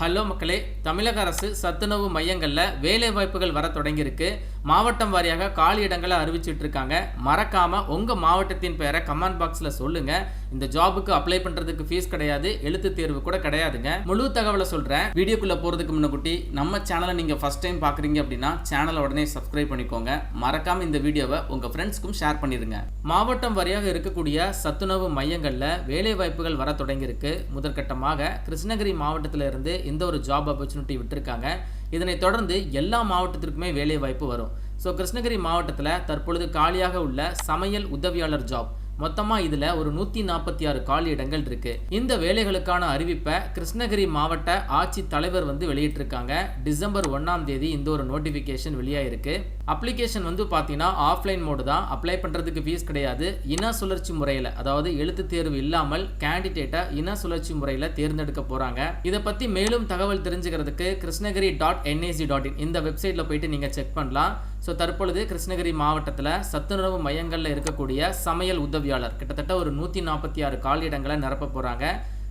Hello மக்களே தமிழக அரசு சத்துணவு மையங்களில் வேலை வாய்ப்புகள் வர தொடங்கியிருக்கு. மாவட்டம் வாரியாக காலி இடங்களை அறிவிச்சிட்டு இருக்காங்க. உங்கள் மாவட்டத்தின் பேரை கமெண்ட் பாக்ஸில் சொல்லுங்கள் இந்த ஜாபுக்கு அப்ளை பண்றதுக்கு ஃபீஸ் கிடையாது எழுத்து தேர்வு கூட கிடையாதுங்க. முழு தகவலை சொல்றேன். வீடியோக்குள்ள போறதுக்கு முன்னகுட்டி நம்ம சேனலை நீங்க ஃபர்ஸ்ட் டைம் பாக்குறீங்க அப்படின்னா சேனலை உடனே சப்ஸ்கிரைப் பண்ணிக்கோங்க. மறக்காம இந்த வீடியோவை உங்க ஃப்ரெண்ட்ஸ்க்கும் ஷேர் பண்ணிருங்க மாவட்டம் வரியாக இருக்கக்கூடிய சத்துணவு மையங்கள்ல வேலை வாய்ப்புகள் வர தொடங்கியிருக்கு. முதற்கட்டமாக கிருஷ்ணகிரி மாவட்டத்தில இருந்து இந்த ஒரு ஜாப் ஆப்பர்ச்சுனிட்டி விட்டிருக்காங்க. இதனைத் தொடர்ந்து எல்லா மாவட்டத்திற்குமே வேலை வாய்ப்பு வரும். ஸோ கிருஷ்ணகிரி மாவட்டத்தில் தற்பொழுது காலியாக உள்ள சமையல் உதவியாளர் ஜாப் மொத்தமாக இதில் ஒரு நூற்றி நாற்பத்தி ஆறு காலி இடங்கள் இருக்கு. இந்த வேலைகளுக்கான அறிவிப்பை கிருஷ்ணகிரி மாவட்ட ஆட்சி தலைவர் வந்து வெளியிட்டிருக்காங்க. டிசம்பர் ஒன்றாம் தேதி இந்த ஒரு நோட்டிஃபிகேஷன் வெளியாயிருக்கு. அப்ளிகேஷன் வந்து பார்த்தீங்கன்னா ஆஃப்லைன் மோடு தான். அப்ளை பண்ணுறதுக்கு ஃபீஸ் கிடையாது. இன சுழற்சி முறையில் அதாவது எழுத்து தேர்வு இல்லாமல் கேண்டிடேட்டை இன சுழற்சி முறையில் தேர்ந்தெடுக்க போகிறாங்க இதை பற்றி மேலும் தகவல் தெரிஞ்சுக்கிறதுக்கு Krishnagiri dot NIC dot in இந்த வெப்சைட்டில் போயிட்டு நீங்கள் செக் பண்ணலாம். ஸோ தற்பொழுது கிருஷ்ணகிரி மாவட்டத்தில் சத்துணவு மையங்களில் இருக்கக்கூடிய சமையல் உதவியாளர் கிட்டத்தட்ட ஒரு நூற்றி நாற்பத்தி ஆறு காலியிடங்களை நிரப்ப போகிறாங்க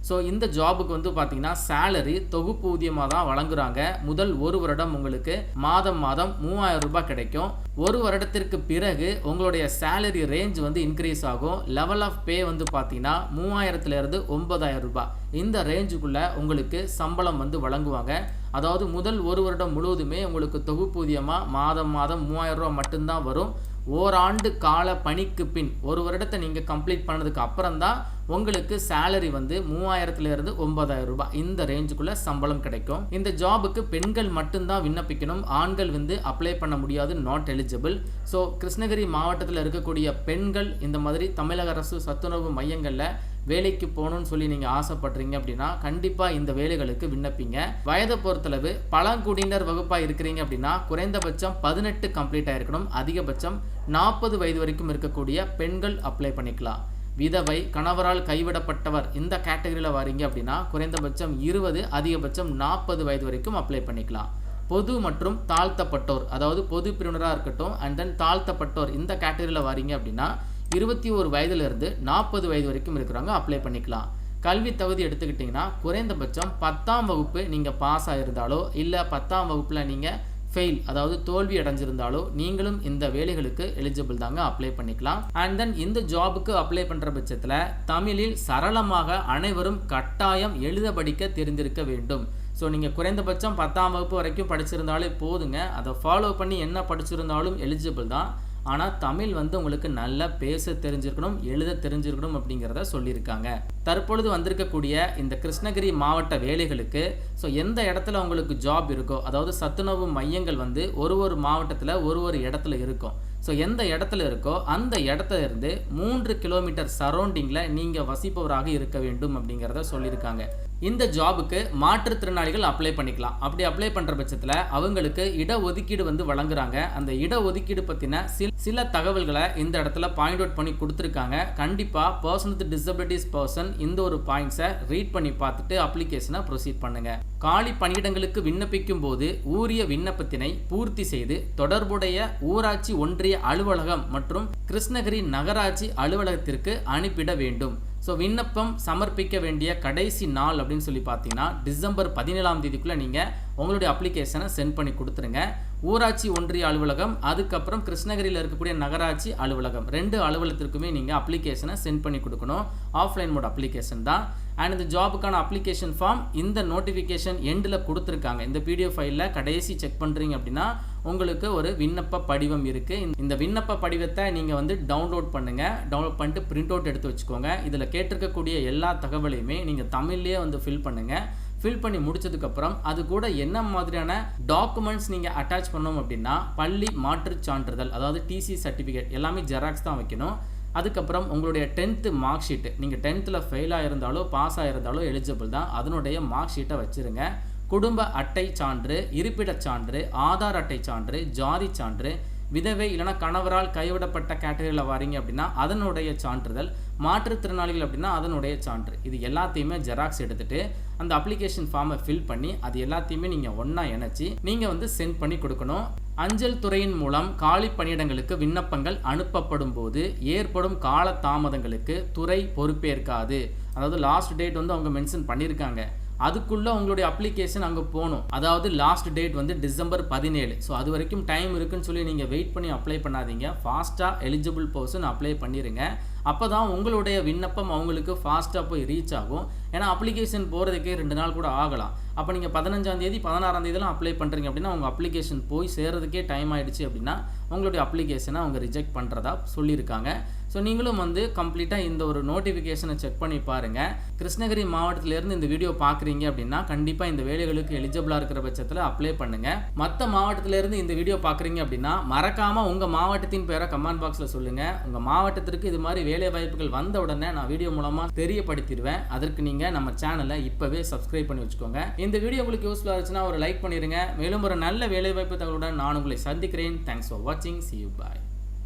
ஸோ இந்த ஜாபுக்கு வந்து பார்த்தீங்கன்னா சேலரி தொகுப்பு ஊதியமாக தான் வழங்குறாங்க. முதல் ஒரு வருடம் உங்களுக்கு மாதம் மாதம் மூவாயிரம் ரூபாய் கிடைக்கும். ஒரு வருடத்திற்கு பிறகு உங்களுடைய சேலரி ரேஞ்ச் வந்து இன்க்ரீஸ் ஆகும். லெவல் ஆஃப் பே வந்து பார்த்தீங்கன்னா மூவாயிரத்துலேருந்து ஒன்பதாயிரம் ரூபாய். இந்த ரேஞ்சுக்குள்ளே உங்களுக்கு சம்பளம் வந்து வழங்குவாங்க. அதாவது முதல் ஒரு வருடம் முழுவதுமே உங்களுக்கு தொகுப்பூதியமாக மாதம் மாதம் மூவாயிரம் ரூபா மட்டும்தான் வரும். ஓராண்டு கால பணிக்கு பின் ஒரு வருடத்தை நீங்கள் கம்ப்ளீட் பண்ணதுக்கு அப்புறம் தான் உங்களுக்கு சேலரி வந்து மூவாயிரத்துலேருந்து ஒன்பதாயிரம் ரூபாய். இந்த ரேஞ்சுக்குள்ளே சம்பளம் கிடைக்கும். இந்த ஜாபுக்கு பெண்கள் மட்டும்தான் விண்ணப்பிக்கணும். ஆண்கள் வந்து அப்ளை பண்ண முடியாது நாட் எலிஜிபிள் ஸோ கிருஷ்ணகிரி மாவட்டத்தில் இருக்கக்கூடிய பெண்கள் இந்த மாதிரி தமிழக அரசு சத்துணவு மையங்களில் வேலைக்கு போகணும்னு சொல்லி நீங்கள் ஆசைப்படுறீங்க அப்படின்னா கண்டிப்பாக இந்த வேலைகளுக்கு விண்ணப்பிங்க. வயதை பொறுத்தளவு பழங்குடியினர் வகுப்பாக இருக்கிறீங்க அப்படின்னா குறைந்தபட்சம் பதினெட்டு கம்ப்ளீட் ஆகிருக்கணும் அதிகபட்சம் நாற்பது வயது வரைக்கும் இருக்கக்கூடிய பெண்கள் அப்ளை பண்ணிக்கலாம். விதவை கணவரால் கைவிடப்பட்டவர் இந்த கேட்டகரியில் வரீங்க அப்படின்னா குறைந்தபட்சம் இருபது அதிகபட்சம் நாற்பது வயது வரைக்கும் அப்ளை பண்ணிக்கலாம். பொது மற்றும் தாழ்த்தப்பட்டோர் அதாவது பொது பிரிவினராக இருக்கட்டும் அண்ட் தென் தாழ்த்தப்பட்டோர் இந்த கேட்டகரியில் வரீங்க அப்படின்னா இருபத்தி ஒரு வயதுலேருந்து நாற்பது வயது வரைக்கும் இருக்கிறவங்க அப்ளை பண்ணிக்கலாம். கல்வி தகுதி எடுத்துக்கிட்டிங்கன்னா குறைந்தபட்சம் பத்தாம் வகுப்பு நீங்கள் பாஸ் ஆகிருந்தாலோ இல்லை பத்தாம் வகுப்பில் நீங்கள் ஃபெயில் அதாவது தோல்வி அடைஞ்சிருந்தாலோ நீங்களும் இந்த வேலைகளுக்கு எலிஜிபிள் தாங்க அப்ளை பண்ணிக்கலாம். அண்ட் தென் இந்த ஜாபுக்கு அப்ளை பண்ணுற பட்சத்தில் தமிழில் சரளமாக அனைவரும் கட்டாயம் எழுத படிக்க தெரிந்திருக்க வேண்டும். ஸோ நீங்கள் குறைந்தபட்சம் பத்தாம் வகுப்பு வரைக்கும் படிச்சிருந்தாலே போதுங்க. அதை ஃபாலோ பண்ணி என்ன படிச்சிருந்தாலும் எலிஜிபிள் தான். ஆனால் தமிழ் வந்து உங்களுக்கு நல்லா பேச தெரிஞ்சிருக்கணும் எழுத தெரிஞ்சிருக்கணும் அப்படிங்கிறத சொல்லியிருக்காங்க. தற்பொழுது வந்திருக்கக்கூடிய இந்த கிருஷ்ணகிரி மாவட்ட வேலைகளுக்கு ஸோ எந்த இடத்துல உங்களுக்கு ஜாப் இருக்கோ அதாவது சத்துணவு மையங்கள் வந்து ஒரு ஒரு மாவட்டத்தில் ஒரு ஒரு இடத்துல இருக்கும். ஸோ எந்த இடத்துல இருக்கோ அந்த இடத்துல இருந்து மூன்று கிலோமீட்டர் சரௌண்டிங்கில் நீங்கள் வசிப்பவராக இருக்க வேண்டும் அப்படிங்கிறத சொல்லியிருக்காங்க. இந்த ஜாபுக்கு மாற்றுத்திறனாளிகள் அப்ளை பண்ணிக்கலாம். அப்படி அப்ளை பண்ணுற பட்சத்தில் அவங்களுக்கு இட ஒதுக்கீடு வந்து வழங்குறாங்க. அந்த இட ஒதுக்கீடு பற்றின சில சில தகவல்களை இந்த இடத்துல பாயிண்ட் அவுட் பண்ணி கொடுத்துருக்காங்க. கண்டிப்பாக பர்சன் வித் டிசபிலிட்டிஸ் பர்சன் இந்த ஒரு பாயிண்ட்ஸை ரீட் பண்ணி பார்த்துட்டு அப்ளிகேஷனை ப்ரொசீட் பண்ணுங்க. காலி பணியிடங்களுக்கு விண்ணப்பிக்கும் போது ஊரிய விண்ணப்பத்தினை பூர்த்தி செய்து தொடர்புடைய ஊராட்சி ஒன்றிய அலுவலகம் மற்றும் கிருஷ்ணகிரி நகராட்சி அலுவலகத்திற்கு அனுப்பிட வேண்டும். ஸோ விண்ணப்பம் சமர்ப்பிக்க வேண்டிய கடைசி நாள் அப்படின்னு சொல்லி பார்த்தீங்கன்னா டிசம்பர் பதினேழாம் தேதிக்குள்ளே நீங்கள் உங்களுடைய அப்ளிகேஷனை சென்ட் பண்ணி கொடுத்துருங்க. ஊராட்சி ஒன்றிய அலுவலகம் அதுக்கப்புறம் கிருஷ்ணகிரியில் இருக்கக்கூடிய நகராட்சி அலுவலகம். ரெண்டு அலுவலகத்திற்குமே நீங்கள் அப்ளிகேஷனை சென்ட் பண்ணி கொடுக்கணும். ஆஃப்லைன் மோட் அப்ளிகேஷன் தான். அண்ட் இந்த ஜாபுக்கான அப்ளிகேஷன் ஃபார்ம் இந்த நோட்டிஃபிகேஷன் எண்டில் கொடுத்துருக்காங்க. இந்த பிடிஎஃப் ஃபைலில் கடைசி செக் பண்ணுறீங்க அப்படின்னா உங்களுக்கு ஒரு விண்ணப்ப படிவம் இருக்குது இந்த விண்ணப்ப படிவத்தை நீங்கள் வந்து டவுன்லோட் பண்ணுங்கள் டவுன்லோட் பண்ணிட்டு பிரிண்ட் அவுட் எடுத்து வச்சுக்கோங்க. இதில் கேட்டிருக்கக்கூடிய எல்லா தகவலையுமே நீங்கள் தமிழ்லேயே வந்து ஃபில் பண்ணுங்கள் ஃபில் பண்ணி முடிச்சதுக்கப்புறம் அது கூட என்ன மாதிரியான டாக்குமெண்ட்ஸ் நீங்கள் அட்டாச் பண்ணோம் அப்படின்னா பள்ளி மாற்றுச் சான்றிதழ் அதாவது டிசி சர்டிஃபிகேட் எல்லாமே ஜெராக்ஸ் தான் வைக்கணும். அதுக்கப்புறம் உங்களுடைய டென்த்து மார்க் ஷீட்டு நீங்கள் டென்த்தில் ஃபெயிலாக இருந்தாலோ பாஸ் ஆகிருந்தாலோ எலிஜிபிள் தான். அதனுடைய மார்க் ஷீட்டை வச்சுருங்க. குடும்ப அட்டை சான்று இருப்பிடச் சான்று ஆதார் அட்டை சான்று ஜாதி சான்று விதவை இல்லைனா கணவரால் கைவிடப்பட்ட கேட்டகரியில் வரீங்க அப்படின்னா அதனுடைய சான்றிதழ் மாற்றுத்திறனாளிகள் அப்படின்னா அதனுடைய சான்று. இது எல்லாத்தையுமே ஜெராக்ஸ் எடுத்துகிட்டு அந்த அப்ளிகேஷன் ஃபார்மை ஃபில் பண்ணி அது எல்லாத்தையுமே நீங்கள் ஒன்றா இணைச்சி நீங்கள் வந்து சென்ட் பண்ணி கொடுக்கணும். அஞ்சல் துறையின் மூலம் காலி பணியிடங்களுக்கு விண்ணப்பங்கள் அனுப்பப்படும் போது ஏற்படும் கால தாமதங்களுக்கு துறை பொறுப்பேற்காது. அதாவது லாஸ்ட் டேட் வந்து அவங்க மென்ஷன் பண்ணியிருக்காங்க அதுக்குள்ளே உங்களுடைய அப்ளிகேஷன் அங்கே போகணும். அதாவது லாஸ்ட் டேட் வந்து டிசம்பர் பதினேழு. ஸோ அது வரைக்கும் டைம் இருக்குன்னு சொல்லி நீங்கள் வெயிட் பண்ணி அப்ளை பண்ணாதீங்க. ஃபாஸ்ட்டாக எலிஜிபிள் பர்சன் அப்ளை பண்ணிடுங்க அப்போ தான் உங்களுடைய விண்ணப்பம் அவங்களுக்கு ஃபாஸ்ட்டாக போய் ரீச் ஆகும். ஏன்னா அப்ளிகேஷன் போகிறதுக்கே ரெண்டு நாள் கூட ஆகலாம். அப்போ நீங்கள் பதினஞ்சாம் தேதி பதினாறாம் தேதிலாம் அப்ளை பண்ணுறீங்க அப்படின்னா உங்கள் அப்ளிகேஷன் போய் சேர்றதுக்கே டைம் ஆகிடுச்சு அப்படின்னா உங்களுடைய அப்ளிகேஷனை அவங்க ரிஜெக்ட் பண்ணுறதா சொல்லியிருக்காங்க. ஸோ நீங்களும் வந்து கம்ப்ளீட்டாக இந்த ஒரு நோட்டிஃபிகேஷனை செக் பண்ணி பாருங்கள் கிருஷ்ணகிரி மாவட்டத்திலேருந்து இந்த வீடியோ பார்க்குறீங்க அப்படின்னா கண்டிப்பாக இந்த வேலைகளுக்கு எலிஜிபிளாக இருக்கிற பட்சத்தில் அப்ளை பண்ணுங்கள் மற்ற மாவட்டத்திலேருந்து இந்த வீடியோ பார்க்குறீங்க அப்படின்னா மறக்காமல் உங்கள் மாவட்டத்தின் பேரை கமெண்ட் பாக்ஸில் சொல்லுங்கள் உங்கள் மாவட்டத்திற்கு இது மாதிரி வேலை வாய்ப்புகள் வந்த உடனே நான் வீடியோ மூலமாக தெரியப்படுத்திடுவேன். அதற்கு நீங்கள் நம்ம சேனலை இப்போவே சப்ஸ்கிரைப் பண்ணி வச்சுக்கோங்க. இந்த வீடியோ உங்களுக்கு யூஸ்ஃபுல்லாக இருந்துச்சுன்னா ஒரு லைக் பண்ணிடுங்க. மேலும் ஒரு நல்ல வேலைவாய்ப்பு தகவலுடன் நான் உங்களை சந்திக்கிறேன். தேங்க்ஸ் ஃபார் வாட்சிங் சி யூ பாய்